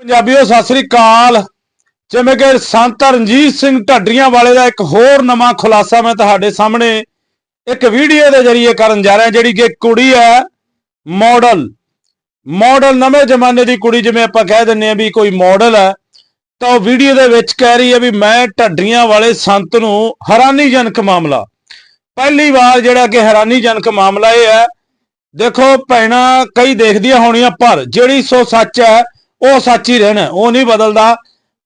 ਪੰਜਾਬੀਓ, ਸਤਿ ਸ੍ਰੀ ਅਕਾਲ। ਜਿਵੇਂ ਕਿ ਸੰਤ ਰਣਜੀਤ ਸਿੰਘ ਢੱਡਰੀਆਂ ਵਾਲੇ ਦਾ ਇੱਕ ਹੋਰ ਨਵਾਂ ਖੁਲਾਸਾ ਮੈਂ ਤੁਹਾਡੇ ਸਾਹਮਣੇ ਇੱਕ ਵੀਡੀਓ ਦੇ ਜ਼ਰੀਏ ਕਰਨ ਜਾ ਰਿਹਾ, ਜਿਹੜੀ ਕਿ ਕੁੜੀ ਹੈ ਮਾਡਲ ਮਾਡਲ ਨਵੇਂ ਜ਼ਮਾਨੇ ਦੀ ਕੁੜੀ, ਜਿਵੇਂ ਆਪਾਂ ਕਹਿ ਦਿੰਨੇ ਆ ਵੀ ਕੋਈ ਮਾਡਲ ਹੈ। ਤਾਂ ਉਹ ਵੀਡੀਓ ਦੇ ਵਿੱਚ ਕਹਿ ਰਹੀ ਹੈ ਵੀ ਮੈਂ ਢੱਡਰੀਆਂ ਵਾਲੇ ਸੰਤ ਨੂੰ ਹੈਰਾਨੀਜਨਕ ਮਾਮਲਾ। ਪਹਿਲੀ ਵਾਰ ਜਿਹੜਾ ਕਿ ਹੈਰਾਨੀਜਨਕ ਮਾਮਲਾ ਇਹ ਹੈ। ਦੇਖੋ ਭੈਣਾਂ, ਕਈ ਦੇਖਦੀਆਂ ਹੋਣੀਆਂ ਪਰ ਜਿਹੜੀ ਸੋ ਸੱਚ ਹੈ ਉਹ ਸੱਚ ਹੀ ਰਹਿਣਾ, ਉਹ ਨਹੀਂ ਬਦਲਦਾ।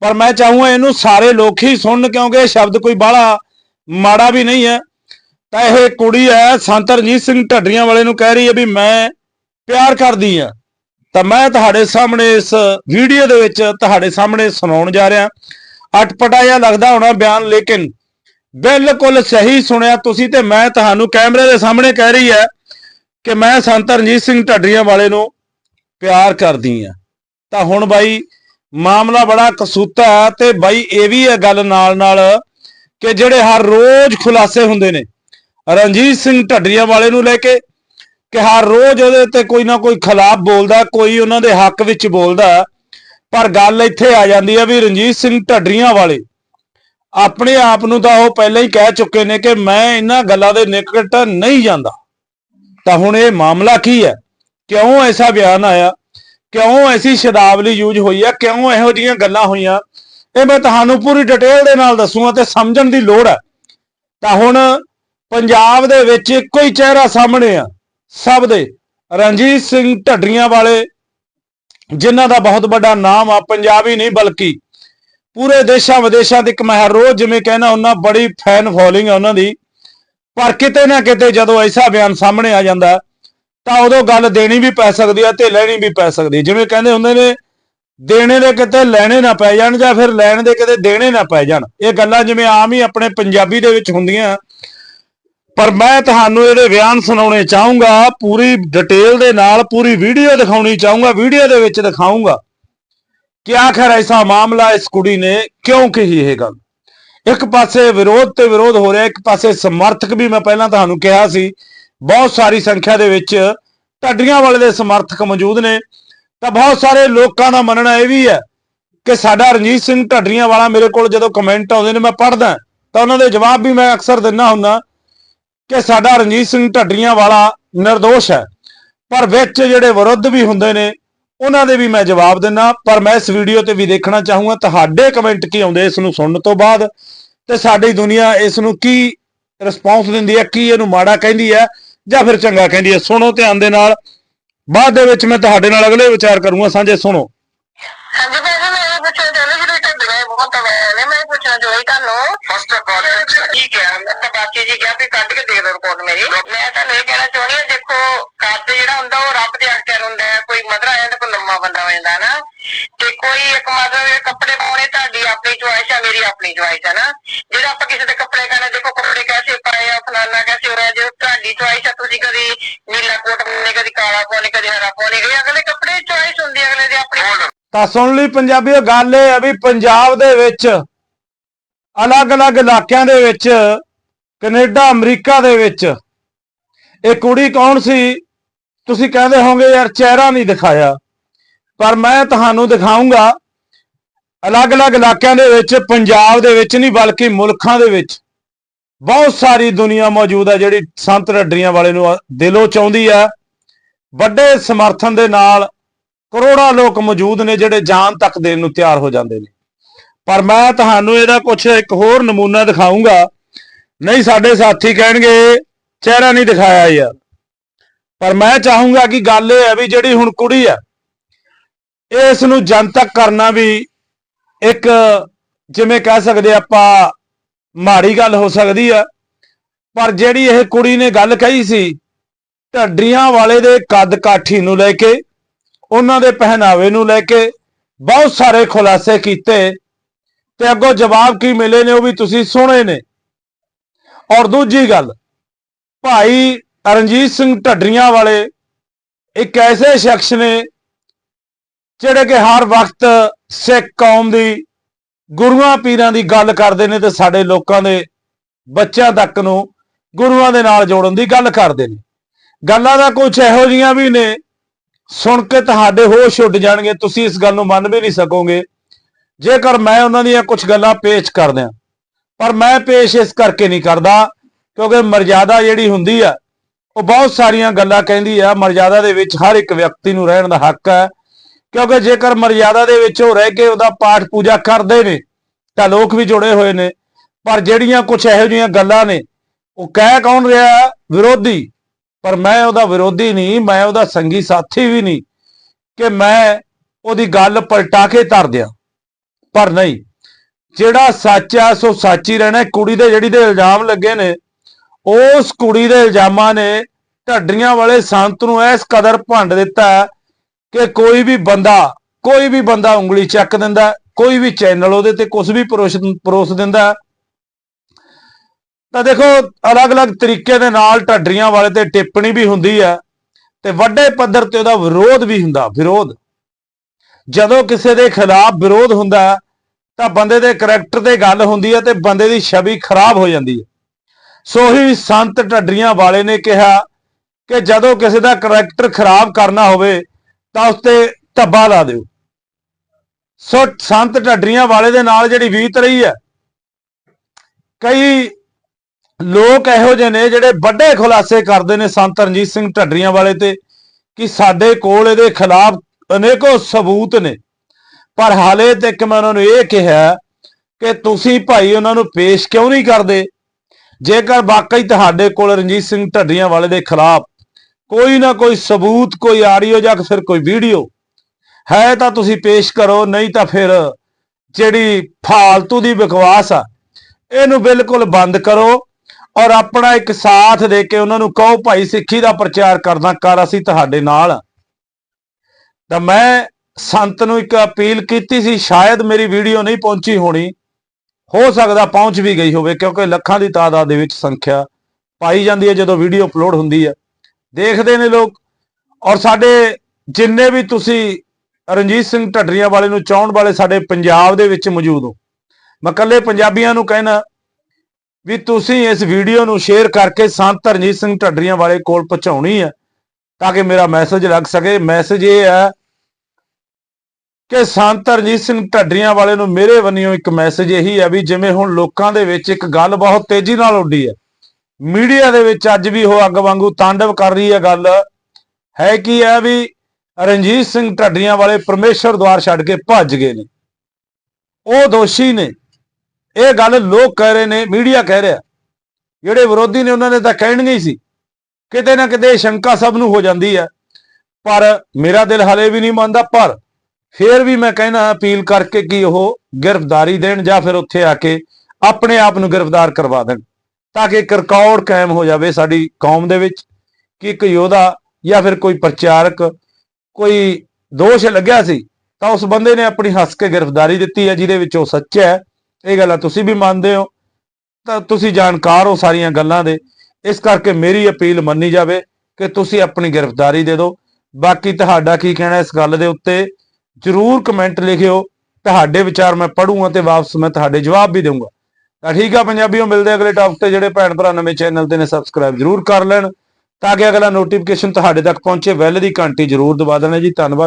ਪਰ ਮੈਂ ਚਾਹੂੰਗਾ ਇਹਨੂੰ ਸਾਰੇ ਲੋਕ ਹੀ ਸੁਣਨ, ਕਿਉਂਕਿ ਇਹ ਸ਼ਬਦ ਕੋਈ ਬਾਹਲਾ ਮਾੜਾ ਵੀ ਨਹੀਂ ਹੈ। ਤਾਂ ਇਹ ਕੁੜੀ ਹੈ, ਸੰਤ ਰਣਜੀਤ ਸਿੰਘ ਢੱਡਰੀਆਂ ਵਾਲੇ ਨੂੰ ਕਹਿ ਰਹੀ ਹੈ ਵੀ ਮੈਂ ਪਿਆਰ ਕਰਦੀ ਆ ਤਾਂ ਮੈਂ ਤੁਹਾਡੇ ਸਾਹਮਣੇ ਇਸ ਵੀਡੀਓ ਦੇ ਵਿੱਚ ਤੁਹਾਡੇ ਸਾਹਮਣੇ ਸੁਣਾਉਣ ਜਾ ਰਿਹਾ। ਅਟਪਟਾ ਜਿਹਾ ਲੱਗਦਾ ਹੋਣਾ ਬਿਆਨ, ਲੇਕਿਨ ਬਿਲਕੁਲ ਸਹੀ ਸੁਣਿਆ ਤੁਸੀਂ ਤੇ ਮੈਂ ਤੁਹਾਨੂੰ ਕੈਮਰੇ ਦੇ ਸਾਹਮਣੇ ਕਹਿ ਰਹੀ ਹੈ ਕਿ ਮੈਂ ਸੰਤ ਰਣਜੀਤ ਸਿੰਘ ਢੱਡਰੀਆਂ ਵਾਲੇ ਨੂੰ ਪਿਆਰ ਕਰਦੀ ਆ ਤਾਂ ਹੁਣ ਬਾਈ ਮਾਮਲਾ ਬੜਾ ਕਸੂਤਾ ਹੈ ਤੇ ਬਾਈ ਇਹ ਵੀ ਹੈ ਗੱਲ ਨਾਲ ਨਾਲ ਕਿ ਜਿਹੜੇ ਹਰ ਰੋਜ਼ ਖੁਲਾਸੇ ਹੁੰਦੇ ਨੇ, ਰਣਜੀਤ ਸਿੰਘ ਢੱਡਰੀਆਂ ਵਾਲੇ ਨੂੰ ਲੈ ਕੇ ਕਿ ਹਰ ਰੋਜ਼ ਉਹਦੇ ਤੇ ਕੋਈ ਨਾ ਕੋਈ ਖਿਲਾਫ ਬੋਲਦਾ, ਕੋਈ ਉਹਨਾਂ ਦੇ ਹੱਕ ਵਿੱਚ ਬੋਲਦਾ, ਪਰ ਗੱਲ ਇੱਥੇ ਆ ਜਾਂਦੀ ਹੈ ਵੀ ਰਣਜੀਤ ਸਿੰਘ ਢੱਡਰੀਆਂ ਵਾਲੇ ਆਪਣੇ ਆਪ ਨੂੰ ਤਾਂ ਉਹ ਪਹਿਲਾਂ ਹੀ ਕਹਿ ਚੁੱਕੇ ਨੇ ਕਿ ਮੈਂ ਇਹਨਾਂ ਗੱਲਾਂ ਦੇ ਨਿਕਟ ਨਹੀਂ ਜਾਂਦਾ। ਤਾਂ ਹੁਣ ਇਹ ਮਾਮਲਾ ਕੀ ਹੈ? ਕਿਉਂ ਐਸਾ ਬਿਆਨ ਆਇਆ? ਕਿਉਂ ਐਸੀ ਸ਼ਬਦਾਵਲੀ ਯੂਜ਼ ਹੋਈ ਹੈ ਕਿਉਂ ਇਹੋ ਜਿਹੀਆਂ ਗੱਲਾਂ ਹੋਈਆਂ? ਇਹ ਮੈਂ ਤੁਹਾਨੂੰ ਪੂਰੀ ਡਿਟੇਲ ਦੇ ਨਾਲ ਦੱਸੂਗਾ ਤੇ ਸਮਝਣ ਦੀ ਲੋੜ ਹੈ ਤਾਂ ਹੁਣ ਪੰਜਾਬ ਦੇ ਵਿੱਚ ਇੱਕੋ ਹੀ ਚਿਹਰਾ ਸਾਹਮਣੇ ਆ, ਸਭ ਦੇ, ਰਣਜੀਤ ਸਿੰਘ ਢੱਡਰੀਆਂ ਵਾਲੇ, ਜਿਨ੍ਹਾਂ ਦਾ ਬਹੁਤ ਵੱਡਾ ਨਾਮ ਆ, ਪੰਜਾਬੀ ਨਹੀਂ ਬਲਕਿ ਪੂਰੇ ਦੇਸ਼ਾਂ ਵਿਦੇਸ਼ਾਂ ਦੇ ਇੱਕ ਮੈਂ ਹਰ ਰੋਜ਼ ਜਿਵੇਂ ਕਹਿਣਾ ਉਹਨਾਂ, ਬੜੀ ਫੈਨ ਫੋਲੋਇੰਗ ਆ ਉਹਨਾਂ ਦੀ। ਪਰ ਕਿਤੇ ਨਾ ਕਿਤੇ ਜਦੋਂ ਐਸਾ ਬਿਆਨ ਸਾਹਮਣੇ ਆ ਜਾਂਦਾ ਤਾਂ ਉਦੋਂ ਗੱਲ ਦੇਣੀ ਵੀ ਪੈ ਸਕਦੀ ਹੈ ਤੇ ਲੈਣੀ ਵੀ ਪੈ ਸਕਦੀ ਜਿਵੇਂ ਕਹਿੰਦੇ ਹੁੰਦੇ ਨੇ, ਦੇਣੇ ਦੇ ਕਿਤੇ ਲੈਣੇ ਨਾ ਪੈ ਜਾਣ ਜਾਂ ਫਿਰ ਲੈਣ ਦੇ ਕਿਤੇ ਦੇਣੇ ਨਾ ਪੈ ਜਾਣ। ਇਹ ਗੱਲਾਂ ਜਿਵੇਂ ਆਮ ਹੀ ਆਪਣੇ ਪੰਜਾਬੀ ਦੇ ਵਿੱਚ ਹੁੰਦੀਆਂ। ਪਰ ਮੈਂ ਤੁਹਾਨੂੰ ਇਹਦੇ ਬਿਆਨ ਸੁਣਾਉਣੇ ਚਾਹੂੰਗਾ, ਪੂਰੀ ਡਿਟੇਲ ਦੇ ਨਾਲ, ਪੂਰੀ ਵੀਡੀਓ ਦਿਖਾਉਣੀ ਚਾਹੂੰਗਾ ਵੀਡੀਓ ਦੇ ਵਿੱਚ ਦਿਖਾਊਂਗਾ ਕਿ ਆਖਰ ਐਸਾ ਮਾਮਲਾ ਇਸ ਕੁੜੀ ਨੇ ਕਿਉਂ ਕਹੀ ਇਹ ਗੱਲ। ਇੱਕ ਪਾਸੇ ਵਿਰੋਧ ਤੇ ਵਿਰੋਧ ਹੋ ਰਿਹਾ, ਇੱਕ ਪਾਸੇ ਸਮਰਥਕ ਵੀ ਮੈਂ ਪਹਿਲਾਂ ਤੁਹਾਨੂੰ ਕਿਹਾ ਸੀ ਬਹੁਤ ਸਾਰੀ ਸੰਖਿਆ ਦੇ ਵਿੱਚ ਢੱਡਰੀਆਂ ਵਾਲੇ ਦੇ ਸਮਰਥਕ ਮੌਜੂਦ ਨੇ। ਤਾਂ ਬਹੁਤ ਸਾਰੇ ਲੋਕਾਂ ਦਾ ਮੰਨਣਾ ਇਹ ਵੀ ਹੈ ਕਿ ਸਾਡਾ ਰਣਜੀਤ ਸਿੰਘ ਢੱਡਰੀਆਂ ਵਾਲਾ ਮੇਰੇ ਕੋਲ ਜਦੋਂ ਕਮੈਂਟ ਆਉਂਦੇ ਨੇ, ਮੈਂ ਪੜ੍ਹਦਾ ਤਾਂ ਉਹਨਾਂ ਦੇ ਜਵਾਬ ਵੀ ਮੈਂ ਅਕਸਰ ਦਿੰਦਾ ਹੁੰਦਾ ਕਿ ਸਾਡਾ ਰਣਜੀਤ ਸਿੰਘ ਢੱਡਰੀਆਂ ਵਾਲਾ નિર્ਦੋਸ਼ ਹੈ। ਪਰ ਵਿੱਚ ਜਿਹੜੇ ਵਿਰੁੱਧ ਵੀ ਹੁੰਦੇ ਨੇ, ਉਹਨਾਂ ਦੇ ਵੀ ਮੈਂ ਜਵਾਬ ਦਿੰਦਾ ਪਰ ਮੈਂ ਇਸ ਵੀਡੀਓ ਤੇ ਵੀ ਦੇਖਣਾ ਚਾਹੂੰਗਾ, ਤੁਹਾਡੇ ਕਮੈਂਟ ਕੀ ਆਉਂਦੇ, ਇਸ ਨੂੰ ਸੁਣਨ ਤੋਂ ਬਾਅਦ? ਤੇ ਸਾਡੀ ਦੁਨੀਆ ਇਸ ਨੂੰ ਕੀ ਰਿਸਪੌਂਸ ਦਿੰਦੀ ਹੈ, ਕੀ ਇਹਨੂੰ ਮਾੜਾ ਕਹਿੰਦੀ ਹੈ? ਜਾਂ ਫਿਰ ਚੰਗਾ ਕਹਿੰਦੀ ਹੈ ਸੁਣੋ ਧਿਆਨ ਦੇ ਨਾਲ। ਬਾਅਦ ਦੇ ਵਿੱਚ ਮੈਂ ਤੁਹਾਡੇ ਨਾਲ ਅਗਲੇ ਵਿਚਾਰ ਕਰੂੰਗਾ ਸਾਂਝੇ ਸੁਣੋ। ਹਾਂਜੀ ਭੈਣ ਮੈਂ ਇਹ ਪੁੱਛਣਾ ਚਾਹੁੰਦੀ ਸੀ ਕਿ ਢਿੱਡੀਆਂ ਬਹੁਤ ਅਵੇਲ ਨੇ ਮੈਂ ਇਹ ਪੁੱਛਣਾ ਚਾਹੁੰਦੀ ਤੁਹਾਨੂੰ। ਫਸਟ ਆਫ ਆਲ ਠੀਕ ਹੈ ਮੈਂ ਤਾਂ ਬਾਕੀ ਜੀ ਕਿਹਾ ਵੀ ਕੱਢ ਕੇ ਦੇ ਦਿਓ ਰਿਪੋਰਟ ਮੇਰੀ। ਮੈਂ ਤੁਹਾਨੂੰ ਇਹ ਕਹਿਣਾ ਚਾਹੁੰਦੀ ਹਾਂ ਦੇਖੋ ਕੱਦ ਜਿਹੜਾ ਹੁੰਦਾ ਉਹ ਰੱਬ ਦੇ ਅਖਤਿਆਰ ਹੁੰਦਾ ਹੈ ਕੋਈ ਮਧਰਾ ਆ ਜਾਂਦਾ ਕੋਈ ਲੰਮਾ ਬੰਦਾ ਹੋ ਜਾਂਦਾ ਨਾ ਤੇ ਕੋਈ ਇੱਕ ਮਤਲਬ ਇਹ ਕੱਪੜੇ ਪਾਉਣੇ ਤੁਹਾਡੀ ਆਪਣੀ ਚੁਆਇਸ ਹੈ ਮੇਰੀ ਆਪਣੀ ਚੁਆਇਸ ਹੈ ਨਾ ਜਿਹੜਾ ਆਪਾਂ ਕਿਸੇ ਦੇ ਕੱਪੜੇ ਕਹਿੰਦੇ ਦੇਖੋ ਕੱਪੜੇ ਕੈਸੇ ਪਾਏ ਆ ਫਲਾਨਾ ਕੈਸੇ ਹੋ ਰਿਹਾ ਜੇ ਤੁਹਾਡੀ ਚੁਆਇਸ ਹੈ ਤੁਸੀਂ ਕਦੀ ਨੀਲਾ ਕੋਟ ਪਾਉਣੇ ਕਦੀ ਕਾਲਾ ਪਾਉਣੇ ਕਦੀ ਹਰਾ ਪਾਉਣੇ ਇਹ ਅਗਲੇ ਕੱਪੜੇ ਚੁਆਇਸ ਹੁੰਦੀ ਹੈ ਅਗਲੇ ਦੀ ਆਪਣੀ। ਤਾਂ ਸੁਣ ਲਈ ਪੰਜਾਬੀਓ ਗੱਲ ਇਹ ਹੈ ਵੀ ਪੰਜਾਬ ਦੇ ਵਿੱਚ ਅਲੱਗ-ਅਲੱਗ ਇਲਾਕਿਆਂ ਦੇ ਵਿੱਚ ਕੈਨੇਡਾ ਅਮਰੀਕਾ ਦੇ ਵਿੱਚ ਇਹ ਕੁੜੀ ਕੌਣ ਸੀ? ਤੁਸੀਂ ਕਹਿੰਦੇ ਹੋਵੋਗੇ ਯਾਰ ਚਿਹਰਾ ਨਹੀਂ ਦਿਖਾਇਆ। ਪਰ ਮੈਂ ਤੁਹਾਨੂੰ ਦਿਖਾਉਂਗਾ ਅਲੱਗ-ਅਲੱਗ ਇਲਾਕਿਆਂ ਦੇ ਵਿੱਚ ਪੰਜਾਬ ਦੇ ਵਿੱਚ ਨਹੀਂ ਬਲਕਿ ਮੁਲਕਾਂ ਦੇ ਵਿੱਚ। ਬਹੁਤ ਸਾਰੀ ਦੁਨੀਆ ਮੌਜੂਦ ਹੈ ਜਿਹੜੀ ਸੰਤ ਰੱਡਰੀਆਂ ਵਾਲੇ ਨੂੰ ਦਿਲੋਂ ਚਾਹੁੰਦੀ ਹੈ। ਵੱਡੇ ਸਮਰਥਨ ਦੇ ਨਾਲ ਕਰੋੜਾਂ ਲੋਕ ਮੌਜੂਦ ਨੇ ਜਿਹੜੇ ਜਾਨ ਤੱਕ ਦੇਣ ਨੂੰ ਤਿਆਰ ਹੋ ਜਾਂਦੇ ਨੇ। ਪਰ ਮੈਂ ਤੁਹਾਨੂੰ ਇਹਦਾ ਕੁਝ ਇੱਕ ਹੋਰ ਨਮੂਨਾ ਦਿਖਾਉਂਗਾ ਨਹੀਂ, ਸਾਡੇ ਸਾਥੀ ਕਹਿਣਗੇ, ਚਿਹਰਾ ਨਹੀਂ ਦਿਖਾਇਆ ਯਾਰ। ਪਰ ਮੈਂ ਚਾਹੂੰਗਾ ਕਿ ਗੱਲ ਇਹ ਹੈ ਵੀ ਜਿਹੜੀ ਹੁਣ ਕੁੜੀ ਹੈ, ਇਸ ਨੂੰ ਜਨਤਕ ਕਰਨਾ ਵੀ ਇੱਕ ਜਿਵੇਂ ਕਹਿ ਸਕਦੇ ਆਪਾਂ ਮਾੜੀ ਗੱਲ ਹੋ ਸਕਦੀ ਆ। ਪਰ ਜਿਹੜੀ ਇਹ ਕੁੜੀ ਨੇ ਗੱਲ ਕਹੀ ਸੀ ਢੱਡਰੀਆਂ ਵਾਲੇ ਦੇ ਕੱਦ ਕਾਠੀ ਨੂੰ ਲੈ ਕੇ, ਉਹਨਾਂ ਦੇ ਪਹਿਨਾਵੇ ਨੂੰ ਲੈ ਕੇ ਬਹੁਤ ਸਾਰੇ ਖੁਲਾਸੇ ਕੀਤੇ। ਤੇ ਅੱਗੋਂ ਜਵਾਬ ਕੀ ਮਿਲੇ ਨੇ ਉਹ ਵੀ ਤੁਸੀਂ ਸੁਣੇ ਨੇ। ਔਰ ਦੂਜੀ ਗੱਲ, ਭਾਈ ਰਣਜੀਤ ਸਿੰਘ ਢੱਡਰੀਆਂ ਵਾਲੇ ਇੱਕ ਐਸੇ ਸ਼ਖਸ ਨੇ, ਜਿਹੜੇ ਕਿ ਹਰ ਵਕਤ ਸਿੱਖ ਕੌਮ ਦੀ ਗੁਰੂਆਂ ਪੀਰਾਂ ਦੀ ਗੱਲ ਕਰਦੇ ਨੇ ਤੇ ਸਾਡੇ ਲੋਕਾਂ ਦੇ ਬੱਚਿਆਂ ਤੱਕ ਨੂੰ ਗੁਰੂਆਂ ਦੇ ਨਾਲ ਜੋੜਨ ਦੀ ਗੱਲ ਕਰਦੇ ਨੇ। ਗੱਲਾਂ ਦਾ ਕੁਝ ਇਹੋ ਜੀਆਂ ਵੀ ਨੇ, ਸੁਣ ਕੇ ਤੁਹਾਡੇ ਹੋਸ਼ ਉੱਡ ਜਾਣਗੇ, ਤੁਸੀਂ ਇਸ ਗੱਲ ਨੂੰ ਮੰਨ ਵੀ ਨਹੀਂ ਸਕੋਗੇ। ਜੇਕਰ ਮੈਂ ਉਹਨਾਂ ਦੀਆਂ ਕੁਝ ਗੱਲਾਂ ਪੇਸ਼ ਕਰਦਿਆਂ ਪਰ ਮੈਂ ਪੇਸ਼ ਇਸ ਕਰਕੇ ਨਹੀਂ ਕਰਦਾ, ਕਿਉਂਕਿ ਮਰਜ਼ਾਦਾ ਜਿਹੜੀ ਹੁੰਦੀ ਆ, ਉਹ ਬਹੁਤ ਸਾਰੀਆਂ ਗੱਲਾਂ ਕਹਿੰਦੀ ਆ, ਮਰਜ਼ਾਦਾ ਦੇ ਵਿੱਚ ਹਰ ਇੱਕ ਵਿਅਕਤੀ ਨੂੰ ਰਹਿਣ ਦਾ ਹੱਕ ਹੈ ਕਿਉਂਕਿ ਜੇਕਰ ਮਰਿਆਦਾ ਦੇ ਵਿੱਚ ਉਹ ਰਹਿ ਕੇ ਉਹਦਾ ਪਾਠ ਪੂਜਾ ਕਰਦੇ ਨੇ, ਤਾਂ ਲੋਕ ਵੀ ਜੁੜੇ ਹੋਏ ਨੇ। ਪਰ ਜਿਹੜੀਆਂ ਕੁਝ ਇਹੋ ਜਿਹੀਆਂ ਗੱਲਾਂ ਨੇ, ਉਹ ਕਹਿ ਕੌਣ ਰਿਹਾ? ਵਿਰੋਧੀ। ਪਰ ਮੈਂ ਉਹਦਾ ਵਿਰੋਧੀ ਨਹੀਂ, ਮੈਂ ਉਹਦਾ ਸੰਗੀ ਸਾਥੀ ਵੀ ਨਹੀਂ ਕਿ ਮੈਂ ਉਹਦੀ ਗੱਲ ਪਲਟਾ ਕੇ ਧਰ ਦਿਆਂ। ਪਰ ਨਹੀਂ, ਜਿਹੜਾ ਸੱਚ ਆ, ਸੋ ਸੱਚ ਹੀ ਰਹਿਣਾ। ਕੁੜੀ ਦੇ ਜਿਹੜੀ ਦੇ ਇਲਜ਼ਾਮ ਲੱਗੇ ਨੇ, ਉਸ ਕੁੜੀ ਦੇ ਇਲਜ਼ਾਮਾਂ ਨੇ ਢੱਡੀਆਂ ਵਾਲੇ ਸੰਤ ਨੂੰ ਇਸ ਕਦਰ ਭੰਡ ਦਿੱਤਾ ਕਿ ਕੋਈ ਵੀ ਬੰਦਾ, ਕੋਈ ਵੀ ਬੰਦਾ ਉਂਗਲੀ ਚੱਕ ਦਿੰਦਾ, ਕੋਈ ਵੀ ਚੈਨਲ ਉਹਦੇ ਤੇ ਕੁਝ ਵੀ ਪਰੋਸ ਪਰੋਸ ਦਿੰਦਾ। ਤਾਂ ਦੇਖੋ, ਅਲੱਗ-ਅਲੱਗ ਤਰੀਕੇ ਦੇ ਨਾਲ ਢੱਡਰੀਆਂ ਵਾਲੇ ਤੇ ਟਿੱਪਣੀ ਵੀ ਹੁੰਦੀ ਹੈ ਤੇ ਵੱਡੇ ਪੱਧਰ ਤੇ ਉਹਦਾ ਵਿਰੋਧ ਵੀ ਹੁੰਦਾ, ਵਿਰੋਧ। ਜਦੋਂ ਕਿਸੇ ਦੇ ਖਿਲਾਫ ਵਿਰੋਧ ਹੁੰਦਾ, ਤਾਂ ਬੰਦੇ ਦੇ ਕਰੈਕਟਰ ਤੇ ਗੱਲ ਹੁੰਦੀ ਹੈ ਤੇ ਬੰਦੇ ਦੀ ਛਵੀ ਖਰਾਬ ਹੋ ਜਾਂਦੀ ਹੈ। ਸੋ ਹੀ ਸੰਤ ਢੱਡਰੀਆਂ ਵਾਲੇ ਨੇ ਕਿਹਾ ਕਿ ਜਦੋਂ ਕਿਸੇ ਦਾ ਕਰੈਕਟਰ ਖਰਾਬ ਕਰਨਾ ਹੋਵੇ ਤਾਂ ਉਸ ਤੇ ਧੱਬਾ ਲਾ ਦਿਓ। ਸੋ ਸੰਤ ਢੱਡਰੀਆਂ ਵਾਲੇ ਦੇ ਨਾਲ ਜਿਹੜੀ ਬੀਤ ਰਹੀ ਹੈ, ਕਈ ਲੋਕ ਇਹੋ ਜਿਹੇ ਨੇ ਜਿਹੜੇ ਵੱਡੇ ਖੁਲਾਸੇ ਕਰਦੇ ਨੇ ਸੰਤ ਰਣਜੀਤ ਸਿੰਘ ਢੱਡਰੀਆਂ ਵਾਲੇ ਤੇ, ਕਿ ਸਾਡੇ ਕੋਲ ਇਹਦੇ ਖਿਲਾਫ ਅਨੇਕੋ ਸਬੂਤ ਨੇ। ਪਰ ਹਾਲੇ ਤੱਕ ਮੈਂ ਉਹਨਾਂ ਨੂੰ ਇਹ ਕਿਹਾ ਕਿ ਤੁਸੀਂ ਭਾਈ ਉਹਨਾਂ ਨੂੰ ਪੇਸ਼ ਕਿਉਂ ਨਹੀਂ ਕਰਦੇ? ਜੇਕਰ ਵਾਕਈ ਤੁਹਾਡੇ ਕੋਲ ਰਣਜੀਤ ਸਿੰਘ ਢੱਡਰੀਆਂ ਵਾਲੇ ਦੇ ਖਿਲਾਫ ਕੋਈ ਨਾ ਕੋਈ ਸਬੂਤ, ਕੋਈ ਆਡੀਓ ਜਾਂ ਫਿਰ ਕੋਈ ਵੀਡੀਓ। ਹੈ ਤਾਂ ਤੁਸੀਂ ਪੇਸ਼ ਕਰੋ, ਨਹੀਂ ਤਾਂ ਫਿਰ ਜਿਹੜੀ ਫਾਲਤੂ ਦੀ ਬਕਵਾਸ ਆ, ਇਹਨੂੰ ਬਿਲਕੁਲ ਬੰਦ ਕਰੋ ਔਰ ਆਪਣਾ ਇੱਕ ਸਾਥ ਦੇ ਕੇ ਉਹਨਾਂ ਨੂੰ ਕਹੋ, ਭਾਈ ਸਿੱਖੀ ਦਾ ਪ੍ਰਚਾਰ ਕਰਨਾ ਕਰ, ਅਸੀਂ ਤੁਹਾਡੇ ਨਾਲ ਤਾਂ ਮੈਂ ਸੰਤ ਨੂੰ ਇੱਕ ਅਪੀਲ ਕੀਤੀ ਸੀ, ਸ਼ਾਇਦ ਮੇਰੀ ਵੀਡੀਓ ਨਹੀਂ ਪਹੁੰਚੀ ਹੋਣੀ। ਹੋ ਸਕਦਾ ਪਹੁੰਚ ਵੀ ਗਈ ਹੋਵੇ, ਕਿਉਂਕਿ ਲੱਖਾਂ ਦੀ ਤਾਦਾਦ ਦੇ ਵਿੱਚ ਸੰਖਿਆ ਪਾਈ ਜਾਂਦੀ ਹੈ ਜਦੋਂ ਵੀਡੀਓ ਅਪਲੋਡ ਹੁੰਦੀ ਹੈ। ਦੇਖਦੇ ਨੇ ਲੋਕ। ਔਰ ਸਾਡੇ ਜਿੰਨੇ ਵੀ ਤੁਸੀਂ ਰਣਜੀਤ ਸਿੰਘ ਢੱਡਰੀਆਂ ਵਾਲੇ ਨੂੰ ਚਾਹਣ ਵਾਲੇ ਸਾਡੇ ਪੰਜਾਬ ਦੇ ਵਿੱਚ ਮੌਜੂਦ ਹੋ। ਮੈਂ ਇਕੱਲੇ ਪੰਜਾਬੀਆਂ ਨੂੰ ਕਹਿਣਾ ਵੀ ਤੁਸੀਂ ਇਸ ਵੀਡੀਓ ਨੂੰ ਸ਼ੇਅਰ ਕਰਕੇ ਸੰਤ ਰਣਜੀਤ ਸਿੰਘ ਢੱਡਰੀਆਂ ਵਾਲੇ ਕੋਲ ਪਹੁੰਚਾਉਣੀ ਹੈ ਤਾਂ ਕਿ ਮੇਰਾ ਮੈਸੇਜ ਲੱਗ ਸਕੇ। ਮੈਸੇਜ ਇਹ ਹੈ ਕਿ ਸੰਤ ਰਣਜੀਤ ਸਿੰਘ ਢੱਡਰੀਆਂ ਵਾਲੇ ਨੂੰ ਮੇਰੇ ਵੱਲੋਂ ਇੱਕ ਮੈਸੇਜ ਇਹੀ ਹੈ ਵੀ ਜਿਵੇਂ ਹੁਣ ਲੋਕਾਂ ਦੇ ਵਿੱਚ ਇੱਕ ਗੱਲ ਬਹੁਤ ਤੇਜ਼ੀ ਨਾਲ ਉੱਡੀ ਹੈ। ਮੀਡੀਆ ਦੇ ਵਿੱਚ ਅੱਜ ਵੀ ਉਹ ਅੱਗ ਵਾਂਗੂ ਤਾਂਡਵ ਕਰ ਰਹੀ ਹੈ ਗੱਲ। ਹੈ ਕੀ ਹੈ ਵੀ ਰਣਜੀਤ ਸਿੰਘ ਢੱਡਰੀਆਂ ਵਾਲੇ ਪਰਮੇਸ਼ਰ ਦਵਾਰ ਛੱਡ ਕੇ ਭੱਜ ਗਏ ਨੇ। ਉਹ ਦੋਸ਼ੀ ਨੇ। ਇਹ ਗੱਲ ਲੋਕ ਕਹਿ ਰਹੇ ਨੇ, ਮੀਡੀਆ ਕਹਿ ਰਿਹਾ। ਜਿਹੜੇ ਵਿਰੋਧੀ ਨੇ ਉਹਨਾਂ ਨੇ ਤਾਂ ਕਹਿਣਗੇ ਹੀ ਸੀ। ਕਿਤੇ ਨਾ ਕਿਤੇ ਸ਼ੰਕਾ ਸਭ ਨੂੰ ਹੋ ਜਾਂਦੀ ਹੈ। ਪਰ ਮੇਰਾ ਦਿਲ ਹਲੇ ਵੀ ਨਹੀਂ ਮੰਨਦਾ, ਪਰ ਫਿਰ ਵੀ ਮੈਂ ਕਹਿਣਾ, ਅਪੀਲ ਕਰਕੇ ਕਿ ਉਹ ਗ੍ਰਿਫਤਾਰੀ ਦੇਣ ਜਾਂ ਫਿਰ ਉੱਥੇ ਆ ਕੇ ਆਪਣੇ ਆਪ ਨੂੰ ਗ੍ਰਿਫਤਾਰ ਕਰਵਾ ਦੇਣ। ਤਾਂ ਕਿ ਇੱਕ ਰਿਕਾਰਡ ਕਾਇਮ ਹੋ ਜਾਵੇ ਸਾਡੀ ਕੌਮ ਦੇ ਵਿੱਚ, ਕਿ ਇੱਕ ਯੋਧਾ ਜਾਂ ਫਿਰ ਕੋਈ ਪ੍ਰਚਾਰਕ ਕੋਈ ਦੋਸ਼ ਲੱਗਿਆ ਸੀ, ਤਾਂ ਉਸ ਬੰਦੇ ਨੇ ਆਪਣੀ ਹੱਸ ਕੇ ਗ੍ਰਿਫਤਾਰੀ ਦਿੱਤੀ ਹੈ, ਜਿਹਦੇ ਵਿੱਚ ਉਹ ਸੱਚਾ ਹੈ। ਇਹ ਗੱਲਾਂ ਤੁਸੀਂ ਵੀ ਮੰਨਦੇ ਹੋ। ਤਾਂ ਤੁਸੀਂ ਜਾਣਕਾਰ ਹੋ ਸਾਰੀਆਂ ਗੱਲਾਂ ਦੇ। ਇਸ ਕਰਕੇ ਮੇਰੀ ਅਪੀਲ ਮੰਨੀ ਜਾਵੇ ਕਿ ਤੁਸੀਂ ਆਪਣੀ ਗ੍ਰਿਫਤਾਰੀ ਦੇ ਦਿਓ। ਬਾਕੀ ਤੁਹਾਡਾ ਕੀ ਕਹਿਣਾ ਇਸ ਗੱਲ ਦੇ ਉੱਤੇ? ਜਰੂਰ ਕਮੈਂਟ ਲਿਖਿਓ। ਤੁਹਾਡੇ ਵਿਚਾਰ ਮੈਂ ਪੜ੍ਹੂੰਗਾ ਤੇ ਵਾਪਸ ਮੈਂ ਤੁਹਾਡੇ ਜਵਾਬ ਵੀ ਦਊਂਗਾ। ਤਾਂ ਠੀਕ ਆ, ਪੰਜਾਬੀਓ, ਮਿਲਦੇ ਅਗਲੇ ਟੌਪਿਕ ਤੇ ਜਿਹੜੇ ਭੈਣ ਭਰਾ ਨਵੇਂ ਚੈਨਲ ਤੇ ਨੇ ਸਬਸਕ੍ਰਾਈਬ ਜਰੂਰ ਕਰ ਲੈਣ, ਤਾਂ ਕਿ ਅਗਲਾ ਨੋਟੀਫਿਕੇਸ਼ਨ ਤੁਹਾਡੇ ਤੱਕ ਪਹੁੰਚੇ ਵੈਲ ਦੀ ਘੰਟੀ ਜਰੂਰ ਦਬਾ ਦੇਣਾ ਜੀ, ਧੰਨਵਾਦ।